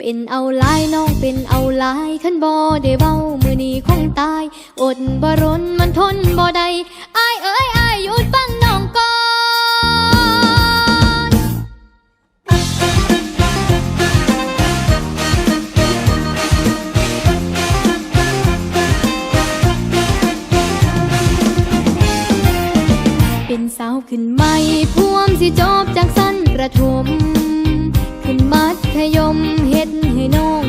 เป็นเอาลายน้องเป็นเอาลายขันบ่ได้เว้ามือนี้คงตาย อดบรนมันทนบ่ได้อายเอ้ยอายหยุดฟังน้องก่อนเป็นสาวขึ้นใหม่พวมสิจบจากสั้นประถม ขึ้นมัธยม น้อง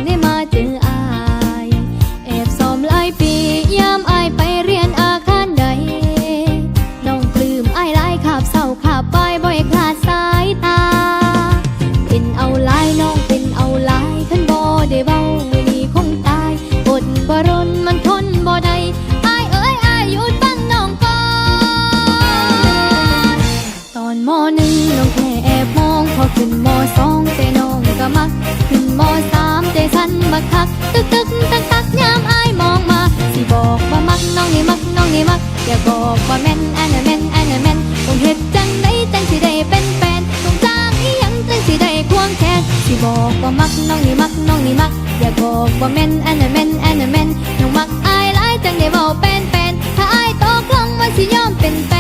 ักคักตึกตึกตักตักยามอายมองมา สิบอกว่ามักน้องนี่มักน้องนี่มัก อย่าบอกว่าแม่นอันน่ะแม่นอันน่ะแม่นต้องเฮ็ดจังได้จังสิได้เป็นแฟนต้องจ้างอีหยังจังสิได้ควงแขนสิบอกว่ามักน้องนี่มักน้องนี่มัก อย่าบอกว่าแม่นอันน่ะแม่นอันน่ะแม่นน้องมักอายหลายจังได้เว้าเป็นแฟนถ้าอายตกลงว่าสิยอมเป็นแฟ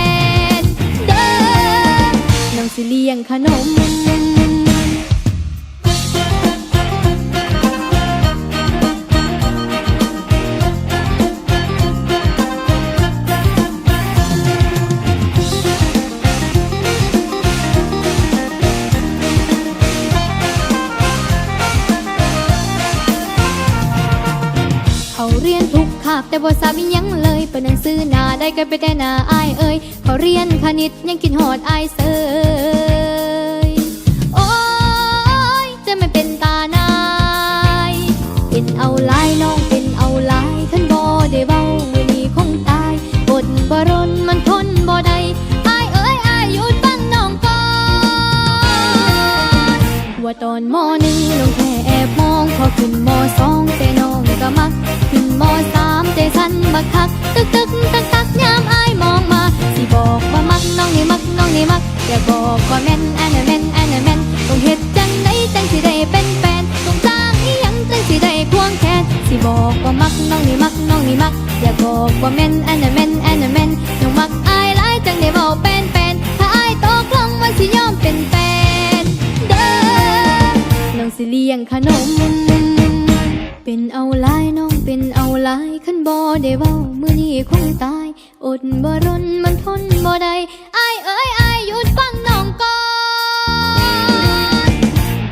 นเด้อน้องสิเลี้ยงขนม เขาเรียนทุกคาบแต่บ่ทราบอิหยังเลยเปิดหนังสือหน้าได้ก็ไปแต่หน้าอายเอ่ยเขาเรียนคณิตยังกินหอดอายเสยโอ้ยจะไม่เป็นตานายเป็นเอาลายน้องเป็นเอาลายขันบ่ได้เว้ามือนี้คงตายอดบ่รนมันทนบ่ได้อายเอ้ยอายหยุดฟังน้องก่อนว่าตอนมหนึ่งน้องแค่แอบมองพอขึ้นมสอง ใจสันบักคัก ตึกตึกตักตักยามอายมองมา สิบอกว่ามักน้องนี่มักน้องนี่มัก อย่าบอกว่าแม่นอันน่แม่นอันน่แม่นต้องเฮ็ดจังไดจังสิได้เป็นแฟนต้องจ้างอีหยังจังสิได้ควงแขนสิบอกว่ามักน้องนี่มักน้องนี่มัก อย่าบอกว่าแม่นอันน่แม่นอันน่แม่นน้องมักอายหลายจังได้เว้าเป็นแฟนถ้าอายตกลงว่าสิยอมเป็นแฟนเด้อน้องสิเลี้ยงขนมเป็นเอาลายน้องเป็นเอาลายขน บ่ได้เว้ามือนี้คงตาย อดบ่รนมันทนบ่ได้อายเอ้ยอายหยุดฟังน้องก่อน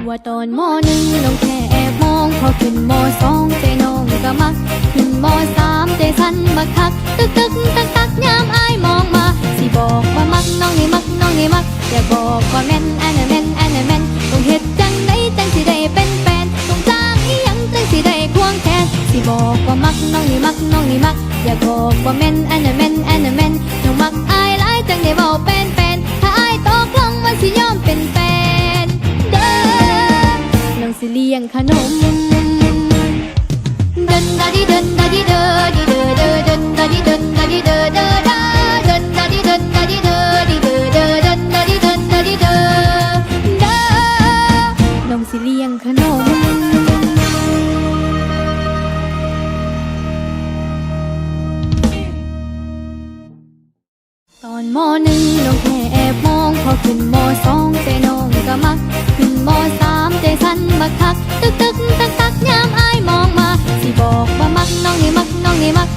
ว่าตอนมหนึ่งน้องแค่แอบมอง พอขึ้นมสองใจน้องก็มัก ขึ้นมสามใจฉันบักคัก ตึกตึกตักตักยามอายมองมา สิบอกว่ามักน้องนี่มักน้องนี่มักอย่าบอกว่าแม่นอันน่แม่นอันน่แม่นต้องเฮ็ดจังไดจัง กว่ามักน้องนี่มักน้องนี่มัก อย่าบอกว่าแม่นอันน่ะแม่นอันน่ะแม่นน้องมักอายหลายจังได้เว้าเป็นแฟนถ้าอายตกลงว่าสิยอมเป็นแฟนเด้อน้องสิเลี้ยงขนมเดินดาดิเดินดาดิเดอดิเดอเดอเดินดาดิเดินดาดิเดอเดอดาเดิน ตอนมหนึ่งน้องแค่แอบมอง พอขึ้นมสองใจน้องก็มัก ขึ้นมสามใจฉันบักคัก ตึกตึกตักตักยามอายมองมา สิบอกว่ามักน้องนี่มักน้องนี่มัก